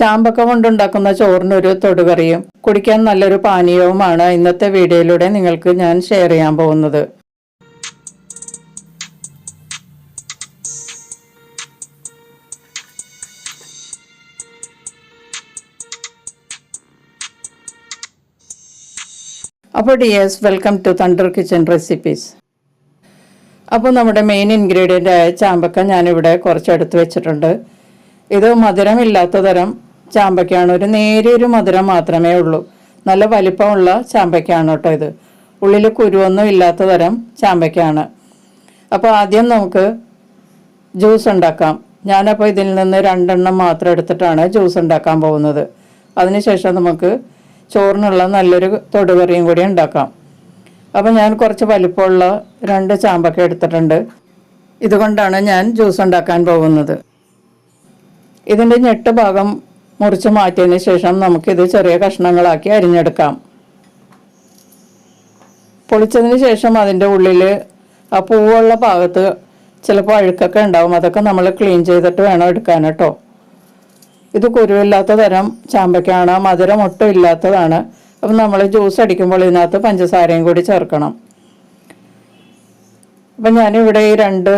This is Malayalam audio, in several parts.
ചാമ്പക്ക കൊണ്ടുണ്ടാക്കുന്ന ചോറിനൊരു തൊടുകറിയും. കുടിക്കാൻ നല്ലൊരു പാനീയവുമാണ് ഇന്നത്തെ വീഡിയോയിലൂടെ നിങ്ങൾക്ക് ഞാൻ ഷെയർ ചെയ്യാൻ പോകുന്നത്. അപ്പോൾ dears welcome to Thunder Kitchen recipes. അപ്പോൾ നമ്മുടെ മെയിൻ ഇൻഗ്രീഡിയന്റ് ആയ ചാമ്പക്ക ഞാനിവിടെ കുറച്ച് എടുത്ത് വെച്ചിട്ടുണ്ട്. ഇത് മധുരമില്ലാത്ത തരം ചാമ്പക്കയാണ് ഒരു നേരിയൊരു മധുരം മാത്രമേ ഉള്ളൂ. നല്ല വലിപ്പമുള്ള ചാമ്പയ്ക്കാണ് കേട്ടോ ഇത്. ഉള്ളിൽ കുരുവൊന്നും ഇല്ലാത്ത തരം ചാമ്പയ്ക്കാണ്. അപ്പോൾ ആദ്യം നമുക്ക് ജ്യൂസ് ഉണ്ടാക്കാം. ഞാനപ്പോൾ ഇതിൽ നിന്ന് രണ്ടെണ്ണം മാത്രം എടുത്തിട്ടാണ് ജ്യൂസ് ഉണ്ടാക്കാൻ പോകുന്നത്. അതിനുശേഷം നമുക്ക് ചോറിനുള്ള നല്ലൊരു തൊടുകറിയും കൂടി ഉണ്ടാക്കാം. അപ്പോൾ ഞാൻ കുറച്ച് വലിപ്പമുള്ള രണ്ട് ചാമ്പക്ക എടുത്തിട്ടുണ്ട്. ഇതുകൊണ്ടാണ് ഞാൻ ജ്യൂസ് ഉണ്ടാക്കാൻ പോകുന്നത്. ഇതിന്റെ ഞെട്ട് ഭാഗം മുറിച്ച് മാറ്റിയതിന് ശേഷം നമുക്കിത് ചെറിയ കഷ്ണങ്ങളാക്കി അരിഞ്ഞെടുക്കാം. പൊളിച്ചതിന് ശേഷം അതിന്റെ ഉള്ളിൽ ആ പൂവുള്ള ഭാഗത്ത് ചിലപ്പോൾ അഴുക്കൊക്കെ ഉണ്ടാവും. അതൊക്കെ നമ്മൾ ക്ലീൻ ചെയ്തിട്ട് വേണം എടുക്കാൻ കേട്ടോ. ഇത് കുരുവില്ലാത്ത തരം ചാമ്പയ്ക്കാണ് മധുരം ഒട്ടും ഇല്ലാത്തതാണ്. അപ്പം നമ്മൾ ജ്യൂസ് അടിക്കുമ്പോൾ ഇതിനകത്ത് പഞ്ചസാരയും കൂടി ചേർക്കണം. അപ്പം ഞാനിവിടെ ഈ രണ്ട്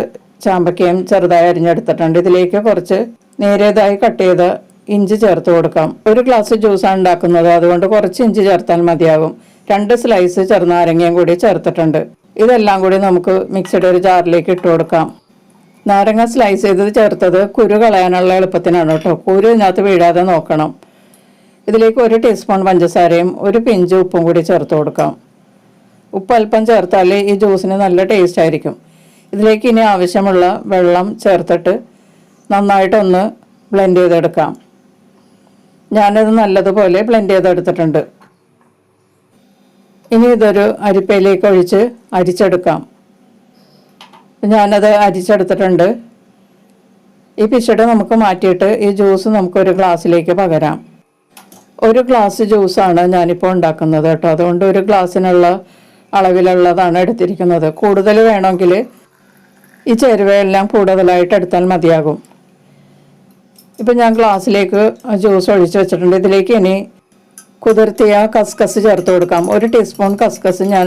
ചാമ്പയ്ക്കയും ചെറുതായി അരിഞ്ഞെടുത്തിട്ടുണ്ട്. ഇതിലേക്ക് കുറച്ച് നേരിയതായി കട്ട് ചെയ്ത ഇഞ്ചി ചേർത്ത് കൊടുക്കാം. ഒരു ഗ്ലാസ് ജ്യൂസാണ് ഉണ്ടാക്കുന്നത്. അതുകൊണ്ട് കുറച്ച് ഇഞ്ചി ചേർത്താൽ മതിയാകും. രണ്ട് സ്ലൈസ് ചെറുനാരങ്ങയും കൂടി ചേർത്തിട്ടുണ്ട്. ഇതെല്ലാം കൂടി നമുക്ക് മിക്സിയുടെ ഒരു ജാറിലേക്ക് ഇട്ട് കൊടുക്കാം. നാരങ്ങ സ്ലൈസ് ചെയ്ത് ചേർത്തത് കുരു കളയാനുള്ള എളുപ്പത്തിനാണ് കേട്ടോ. കുരു ഇതിനകത്ത് വീഴാതെ നോക്കണം. ഇതിലേക്ക് ഒരു ടീസ്പൂൺ പഞ്ചസാരയും ഒരു പിഞ്ച് ഉപ്പും കൂടി ചേർത്ത് കൊടുക്കാം. ഉപ്പ് അല്പം ചേർത്താൽ ഈ ജ്യൂസിന് നല്ല ടേസ്റ്റ് ആയിരിക്കും. ഇതിലേക്ക് ഇനി ആവശ്യമുള്ള വെള്ളം ചേർത്തിട്ട് നന്നായിട്ടൊന്ന് ബ്ലെൻഡ് ചെയ്തെടുക്കാം. ഞാനത് നല്ലതുപോലെ ബ്ലെൻഡ് ചെയ്തെടുത്തിട്ടുണ്ട്. ഇനി ഇതൊരു അരിപ്പയിലേക്ക് ഒഴിച്ച് അരിച്ചെടുക്കാം. ഞാനത് അരിച്ചെടുത്തിട്ടുണ്ട്. ഈ പിശട് നമുക്ക് മാറ്റിയിട്ട് ഈ ജ്യൂസ് നമുക്കൊരു ഗ്ലാസ്സിലേക്ക് പകരാം. ഒരു ഗ്ലാസ് ജ്യൂസാണ് ഞാനിപ്പോൾ ഉണ്ടാക്കുന്നത് കേട്ടോ. അതുകൊണ്ട് ഒരു ഗ്ലാസ്സിനുള്ള അളവിലുള്ളതാണ് എടുത്തിരിക്കുന്നത്. കൂടുതൽ വേണമെങ്കിൽ ഈ ചേരുവയെല്ലാം കൂടുതലായിട്ട് എടുത്താൽ മതിയാകും. ഇപ്പം ഞാൻ ഗ്ലാസ്സിലേക്ക് ജ്യൂസ് ഒഴിച്ച് വെച്ചിട്ടുണ്ട്. ഇതിലേക്ക് ഇനി കുതിർത്തിയ കസ്കസ് ചേർത്ത് കൊടുക്കാം. ഒരു ടീസ്പൂൺ കസ്കസ് ഞാൻ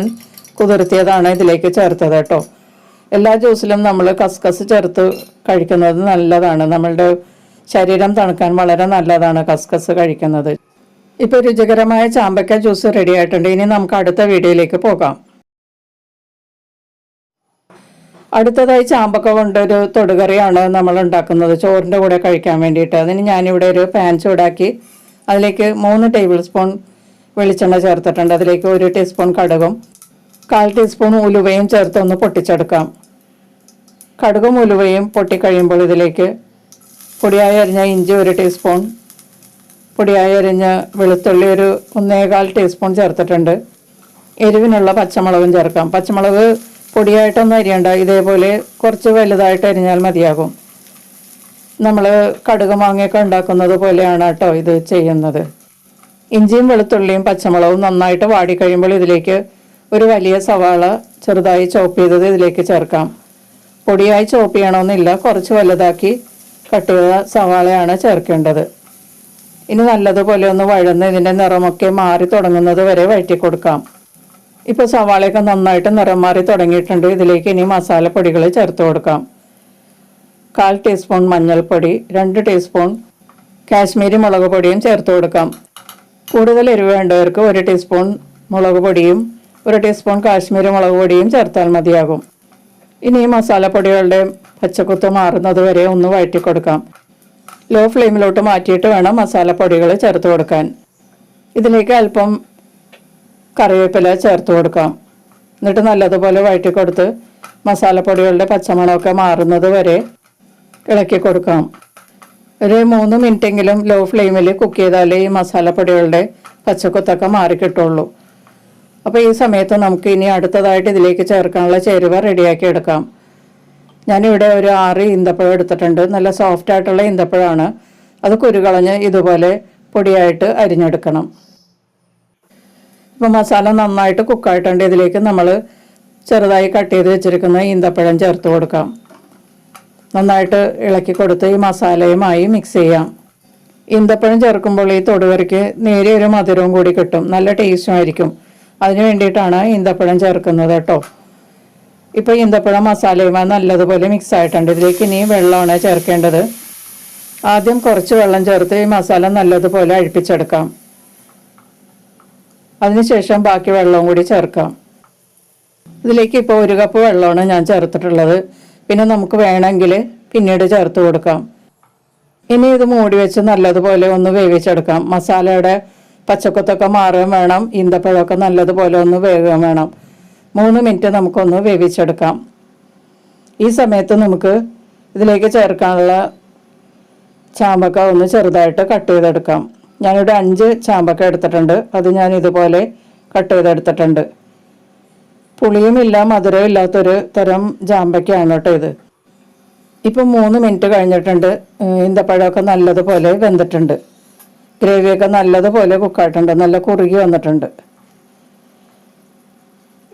കുതിർത്തിയതാണ് ഇതിലേക്ക് ചേർത്തത് കേട്ടോ. എല്ലാ ജ്യൂസിലും നമ്മൾ കസ്കസ് ചേർത്ത് കഴിക്കുന്നത് നല്ലതാണ്. നമ്മളുടെ ശരീരം തണുക്കാൻ വളരെ നല്ലതാണ് കസ്കസ് കഴിക്കുന്നത്. ഇപ്പോൾ രുചികരമായ ചാമ്പക്ക ജ്യൂസ് റെഡി ആയിട്ടുണ്ട്. ഇനി നമുക്ക് അടുത്ത വീഡിയോയിലേക്ക് പോകാം. അടുത്തതായി ചാമ്പക്ക കൊണ്ടൊരു തൊടുകറിയാണ് നമ്മൾ ഉണ്ടാക്കുന്നത്. ചോറിന്റെ കൂടെ കഴിക്കാൻ വേണ്ടിയിട്ട്. അതിന് ഞാനിവിടെ ഒരു പാൻ ചൂടാക്കി അതിലേക്ക് മൂന്ന് ടേബിൾ സ്പൂൺ വെളിച്ചെണ്ണ ചേർത്തിട്ടുണ്ട്. അതിലേക്ക് ഒരു ടീസ്പൂൺ കടുകും കാൽ ടീസ്പൂൺ ഉലുവയും ചേർത്ത് ഒന്ന് പൊട്ടിച്ചെടുക്കാം. കടുകും ഉലുവയും പൊട്ടിക്കഴിയുമ്പോൾ ഇതിലേക്ക് പൊടിയായി അരിഞ്ഞ ഇഞ്ചി ഒരു ടീസ്പൂൺ പൊടിയായി അരിഞ്ഞ വെളുത്തുള്ളി ഒരു ഒന്നേകാൽ ടീസ്പൂൺ ചേർത്തിട്ടുണ്ട്. എരിവിനുള്ള പച്ചമുളകും ചേർക്കാം. പച്ചമുളക് പൊടിയായിട്ടൊന്നും അരിയണ്ട ഇതേപോലെ കുറച്ച് വലുതായിട്ട് അരിഞ്ഞാൽ മതിയാകും. നമ്മൾ കടുക് മാങ്ങയൊക്കെ ഉണ്ടാക്കുന്നത് പോലെയാണ് കേട്ടോ ഇത് ചെയ്യുന്നത്. ഇഞ്ചിയും വെളുത്തുള്ളിയും പച്ചമുളകും നന്നായിട്ട് വാടിക്കഴിയുമ്പോൾ ഇതിലേക്ക് ഒരു വലിയ സവാള ചെറുതായി ചോപ്പ് ചെയ്തത് ഇതിലേക്ക് ചേർക്കാം. പൊടിയായി ചോപ്പ് ചെയ്യണമെന്നില്ല കുറച്ച് വലുതാക്കി കട്ട് ചെയ്ത സവാളയാണ് ചേർക്കേണ്ടത്. ഇനി നല്ലതുപോലെ ഒന്ന് വഴന്ന് ഇതിന്റെ നിറമൊക്കെ മാറി തുടങ്ങുന്നത് വരെ വഴറ്റി കൊടുക്കാം. ഇപ്പോൾ സവാളയൊക്കെ നന്നായിട്ട് നിറം മാറി തുടങ്ങിയിട്ടുണ്ട്. ഇതിലേക്ക് ഇനി മസാലപ്പൊടികൾ ചേർത്ത് കൊടുക്കാം. കാൽ ടീസ്പൂൺ മഞ്ഞൾപ്പൊടി രണ്ട് ടീസ്പൂൺ കാശ്മീരി മുളക് പൊടിയും ചേർത്ത് കൊടുക്കാം. കൂടുതൽ എരിവ് വേണ്ടവർക്ക് ഒരു ടീസ്പൂൺ മുളക് പൊടിയും ഒരു ടീസ്പൂൺ കാശ്മീരി മുളക് പൊടിയും ചേർത്താൽ മതിയാകും. ഇനി ഈ മസാലപ്പൊടികളുടെ പച്ചക്കുത്ത് മാറുന്നത് വരെ ഒന്ന് വഴറ്റി കൊടുക്കാം ലോ ഫ്ലെയിമിലോട്ട് മാറ്റിയിട്ട് വേണം മസാലപ്പൊടികൾ ചേർത്ത് കൊടുക്കാൻ. ഇതിലേക്ക് അല്പം കറിവേപ്പില ചേർത്ത് കൊടുക്കാം. എന്നിട്ട് നല്ലതുപോലെ വഴറ്റി കൊടുത്ത് മസാലപ്പൊടികളുടെ പച്ചമണമൊക്കെ മാറുന്നത് വരെ ഇളക്കി കൊടുക്കാം. ഒരു മൂന്ന് മിനിറ്റെങ്കിലും ലോ ഫ്ലെയിമിൽ കുക്ക് ചെയ്താലേ ഈ മസാലപ്പൊടികളുടെ പച്ചക്കുത്തൊക്കെ മാറി കിട്ടുള്ളൂ. അപ്പോൾ ഈ സമയത്ത് നമുക്ക് ഇനി അടുത്തതായിട്ട് ഇതിലേക്ക് ചേർക്കാനുള്ള ചേരുവ റെഡിയാക്കി എടുക്കാം. ഞാനിവിടെ ഒരു ആറ് ഈന്തപ്പഴം എടുത്തിട്ടുണ്ട്. നല്ല സോഫ്റ്റ് ആയിട്ടുള്ള ഈന്തപ്പഴമാണ് അത് കുരുകളഞ്ഞ് ഇതുപോലെ പൊടിയായിട്ട് അരിഞ്ഞെടുക്കണം. ഇപ്പോൾ മസാല നന്നായിട്ട് കുക്കായിട്ടുണ്ട്. ഇതിലേക്ക് നമ്മൾ ചെറുതായി കട്ട് ചെയ്ത് വെച്ചിരിക്കുന്ന ഈന്തപ്പഴം ചേർത്ത് കൊടുക്കാം. നന്നായിട്ട് ഇളക്കി കൊടുത്ത് ഈ മസാലയുമായി മിക്സ് ചെയ്യാം. ഈന്തപ്പഴം ചേർക്കുമ്പോൾ ഈ തൊടുവരയ്ക്ക് നേരിയൊരു മധുരവും കൂടി കിട്ടും. നല്ല ടേസ്റ്റും ആയിരിക്കും. അതിന് വേണ്ടിയിട്ടാണ് ഈന്തപ്പഴം ചേർക്കുന്നത് കേട്ടോ. ഇപ്പോൾ ഈന്തപ്പഴം മസാലയുമായി നല്ലതുപോലെ മിക്സ് ആയിട്ടുണ്ട്. ഇതിലേക്ക് ഇനി വെള്ളമാണ് ചേർക്കേണ്ടത്. ആദ്യം കുറച്ച് വെള്ളം ചേർത്ത് ഈ മസാല നല്ലതുപോലെ അഴിപ്പിച്ചെടുക്കാം. അതിനുശേഷം ബാക്കി വെള്ളവും കൂടി ചേർക്കാം. ഇതിലേക്ക് ഇപ്പോൾ ഒരു കപ്പ് വെള്ളമാണ് ഞാൻ ചേർത്തിട്ടുള്ളത്. പിന്നെ നമുക്ക് വേണമെങ്കിൽ പിന്നീട് ചേർത്ത് കൊടുക്കാം. ഇനി ഇത് മൂടി വെച്ച് നല്ലതുപോലെ ഒന്ന് വേവിച്ചെടുക്കാം. മസാലയുടെ പച്ചക്കൊത്തൊക്കെ മാറുകയും വേണം. ഈന്തപ്പഴമൊക്കെ നല്ലതുപോലെ ഒന്ന് വേവുകയും വേണം. മൂന്ന് മിനിറ്റ് നമുക്കൊന്ന് വേവിച്ചെടുക്കാം. ഈ സമയത്ത് നമുക്ക് ഇതിലേക്ക് ചേർക്കാനുള്ള ചാമ്പക്ക ഒന്ന് ചെറുതായിട്ട് കട്ട് ചെയ്തെടുക്കാം. ഞാനിവിടെ അഞ്ച് ചാമ്പക്ക എടുത്തിട്ടുണ്ട്. അത് ഞാൻ ഇതുപോലെ കട്ട് ചെയ്തെടുത്തിട്ടുണ്ട്. പുളിയുമില്ല മധുരവും ഇല്ലാത്തൊരു തരം ചാമ്പക്കയാണ് കേട്ടോ ഇത്. ഇപ്പം മൂന്ന് മിനിറ്റ് കഴിഞ്ഞിട്ടുണ്ട്. ഇന്തപ്പഴമൊക്കെ നല്ലതുപോലെ വെന്തിട്ടുണ്ട്. ഗ്രേവിയൊക്കെ നല്ലതുപോലെ കുക്കായിട്ടുണ്ട്. നല്ല കുറുകി വന്നിട്ടുണ്ട്.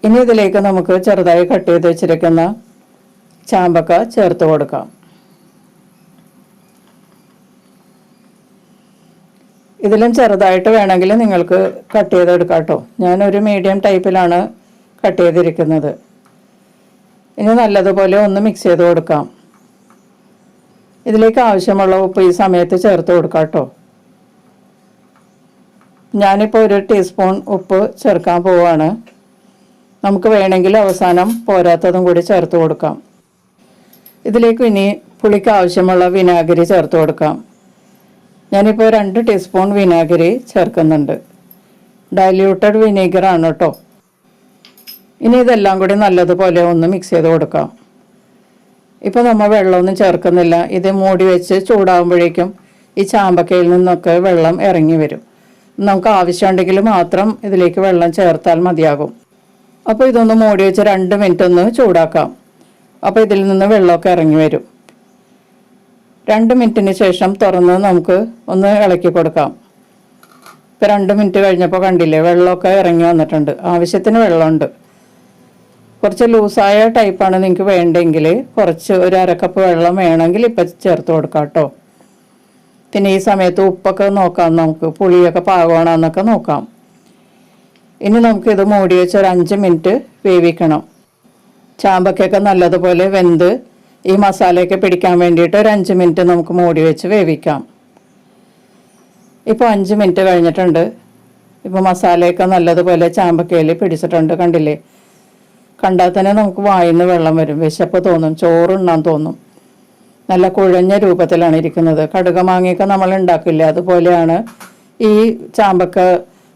ഇനി ഇതിലേക്ക് നമുക്ക് ചെറുതായി കട്ട് ചെയ്ത് വെച്ചിരിക്കുന്ന ചാമ്പക്ക ചേർത്ത് കൊടുക്കാം. ഇതിലും ചെറുതായിട്ട് വേണമെങ്കിൽ നിങ്ങൾക്ക് കട്ട് ചെയ്തെടുക്കാം കേട്ടോ ഞാനൊരു മീഡിയം ടൈപ്പിലാണ് കട്ട് ചെയ്തിരിക്കുന്നത്. ഇനി നല്ലതുപോലെ ഒന്ന് മിക്സ് ചെയ്ത് കൊടുക്കാം. ഇതിലേക്ക് ആവശ്യമുള്ള ഉപ്പ് ഈ സമയത്ത് ചേർത്ത് കൊടുക്കാം കേട്ടോ ഞാനിപ്പോൾ ഒരു ടീസ്പൂൺ ഉപ്പ് ചേർക്കാൻ പോവാണ്. നമുക്ക് വേണമെങ്കിൽ അവസാനം പോരാത്തതും കൂടി ചേർത്ത് കൊടുക്കാം. ഇതിലേക്ക് ഇനി പുളിക്ക് ആവശ്യമുള്ള വിനാഗിരി ചേർത്ത് കൊടുക്കാം. ഞാനിപ്പോൾ രണ്ട് ടീസ്പൂൺ വിനാഗിരി ചേർക്കുന്നുണ്ട്. ഡൈല്യൂട്ടഡ് വിനീഗറാണ് കേട്ടോ ഇനി ഇതെല്ലാം കൂടി നല്ലതുപോലെ ഒന്ന് മിക്സ് ചെയ്ത് കൊടുക്കാം. ഇപ്പോൾ നമ്മൾ വെള്ളമൊന്നും ചേർക്കുന്നില്ല. ഇത് മൂടി വെച്ച് ചൂടാകുമ്പോഴേക്കും ഈ ചാമ്പക്കയിൽ നിന്നൊക്കെ വെള്ളം ഇറങ്ങി വരും. നമുക്ക് ആവശ്യമുണ്ടെങ്കിൽ മാത്രം ഇതിലേക്ക് വെള്ളം ചേർത്താൽ മതിയാകും. അപ്പോൾ ഇതൊന്ന് മൂടി വെച്ച് രണ്ട് മിനിറ്റ് ഒന്ന് ചൂടാക്കാം. അപ്പോൾ ഇതിൽ നിന്ന് വെള്ളമൊക്കെ ഇറങ്ങി വരും. രണ്ട് മിനിറ്റിന് ശേഷം തുറന്ന് നമുക്ക് ഒന്ന് ഇളക്കി കൊടുക്കാം. ഇപ്പോൾ രണ്ട് മിനിറ്റ് കഴിഞ്ഞപ്പോൾ കണ്ടില്ലേ വെള്ളമൊക്കെ ഇറങ്ങി വന്നിട്ടുണ്ട്. ആവശ്യത്തിന് വെള്ളമുണ്ട്. കുറച്ച് ലൂസായ ടൈപ്പാണ് നിങ്ങൾക്ക് വേണ്ടെങ്കിൽ കുറച്ച് ഒരു അരക്കപ്പ് വെള്ളം വേണമെങ്കിൽ ഇപ്പം ചേർത്ത് കൊടുക്കാം കേട്ടോ. പിന്നെ ഈ സമയത്ത് ഉപ്പൊക്കെ നോക്കാം നമുക്ക് പുളിയൊക്കെ പാകമാണെന്നൊക്കെ നോക്കാം. ഇനി നമുക്കിത് മൂടി വെച്ച് ഒരു അഞ്ച് മിനിറ്റ് വേവിക്കണം. ചാമ്പക്കൊക്കെ നല്ലതുപോലെ വെന്ത് ഈ മസാലയൊക്കെ പിടിക്കാൻ വേണ്ടിയിട്ട് ഒരു അഞ്ച് മിനിറ്റ് നമുക്ക് മൂടി വെച്ച് വേവിക്കാം. ഇപ്പോൾ അഞ്ച് മിനിറ്റ് കഴിഞ്ഞിട്ടുണ്ട്. ഇപ്പോൾ മസാലയൊക്കെ നല്ലതുപോലെ ചാമ്പക്കയിൽ പിടിച്ചിട്ടുണ്ട് കണ്ടില്ലേ? കണ്ടാൽ തന്നെ നമുക്ക് വായിന്ന് വെള്ളം വരും. വിശപ്പ് തോന്നും ചോറുണ്ണാൻ തോന്നും. നല്ല കുഴഞ്ഞ രൂപത്തിലാണ് ഇരിക്കുന്നത്. കടുക മാങ്ങയൊക്കെ നമ്മൾ ഉണ്ടാക്കില്ല? അതുപോലെയാണ് ഈ ചാമ്പക്ക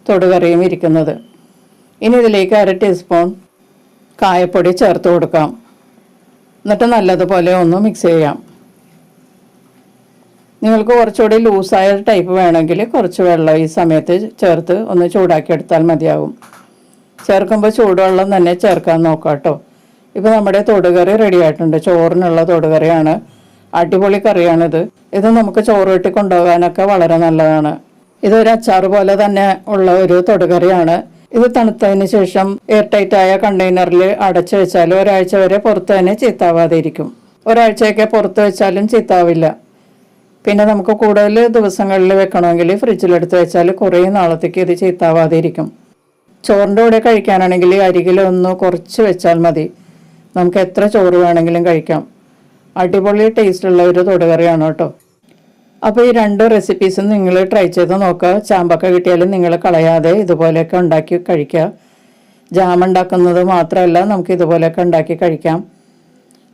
തൊടുകറിയും ഇരിക്കുന്നത്. ഇനി ഇതിലേക്ക് അര ടീസ്പൂൺ കായപ്പൊടി ചേർത്ത് കൊടുക്കാം. എന്നിട്ട് നല്ലതുപോലെ ഒന്ന് മിക്സ് ചെയ്യാം. നിങ്ങൾക്ക് കുറച്ചുകൂടി ലൂസായ ടൈപ്പ് വേണമെങ്കിൽ കുറച്ച് വെള്ളം ഈ സമയത്ത് ചേർത്ത് ഒന്ന് ചൂടാക്കിയെടുത്താൽ മതിയാകും ചേർക്കുമ്പോൾ ചൂടുവെള്ളം തന്നെ ചേർക്കാൻ നോക്കാം കേട്ടോ. ഇപ്പോൾ നമ്മുടെ തൊടുകറി റെഡി ആയിട്ടുണ്ട്. ചോറിനുള്ള തൊടുകറിയാണ്. അടിപൊളി കറിയാണിത്. ഇത് നമുക്ക് ചോറ് വെട്ടി കൊണ്ടുപോകാനൊക്കെ വളരെ നല്ലതാണ്. ഇതൊരു അച്ചാർ പോലെ തന്നെ ഉള്ള ഒരു തൊടുകറിയാണ്. ഇത് തണുത്തതിന് ശേഷം എയർ ആയ കണ്ടെയ്നറിൽ അടച്ചു വെച്ചാൽ ഒരാഴ്ച വരെ പുറത്ത് തന്നെ ചീത്താവാതെ ഇരിക്കും ഒരാഴ്ചയൊക്കെ പുറത്ത് വെച്ചാലും ചീത്താവില്ല. പിന്നെ നമുക്ക് കൂടുതൽ ദിവസങ്ങളിൽ വെക്കണമെങ്കിൽ ഫ്രിഡ്ജിലെടുത്ത് വെച്ചാൽ കുറേ നാളത്തേക്ക് ഇത് ചീത്താവാതെ ഇരിക്കും ചോറിന്റെ കൂടെ കഴിക്കാനാണെങ്കിൽ അരികിലൊന്ന് കുറച്ച് വെച്ചാൽ മതി. നമുക്ക് എത്ര ചോറ് വേണമെങ്കിലും കഴിക്കാം. അടിപൊളി ടേസ്റ്റുള്ള ഒരു തൊടുകറിയാണ് കേട്ടോ. അപ്പോൾ ഈ രണ്ട് റെസിപ്പീസും നിങ്ങൾ ട്രൈ ചെയ്ത് നോക്കുക. ചാമ്പക്ക കിട്ടിയാലും നിങ്ങൾ കളയാതെ ഇതുപോലെയൊക്കെ ഉണ്ടാക്കി കഴിക്കുക. ജാം ഉണ്ടാക്കുന്നത് മാത്രമല്ല നമുക്ക് ഇതുപോലെയൊക്കെ ഉണ്ടാക്കി കഴിക്കാം.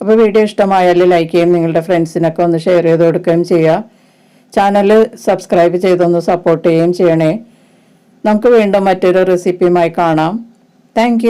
അപ്പോൾ വീഡിയോ ഇഷ്ടമായാൽ ലൈക്ക് ചെയ്യും നിങ്ങളുടെ ഫ്രണ്ട്സിനൊക്കെ ഒന്ന് ഷെയർ ചെയ്ത് കൊടുക്കുകയും ചെയ്യുക. ചാനൽ സബ്സ്ക്രൈബ് ചെയ്തൊന്ന് സപ്പോർട്ട് ചെയ്യുകയും ചെയ്യണേ. നമുക്ക് വീണ്ടും മറ്റൊരു റെസിപ്പിയുമായി കാണാം. താങ്ക്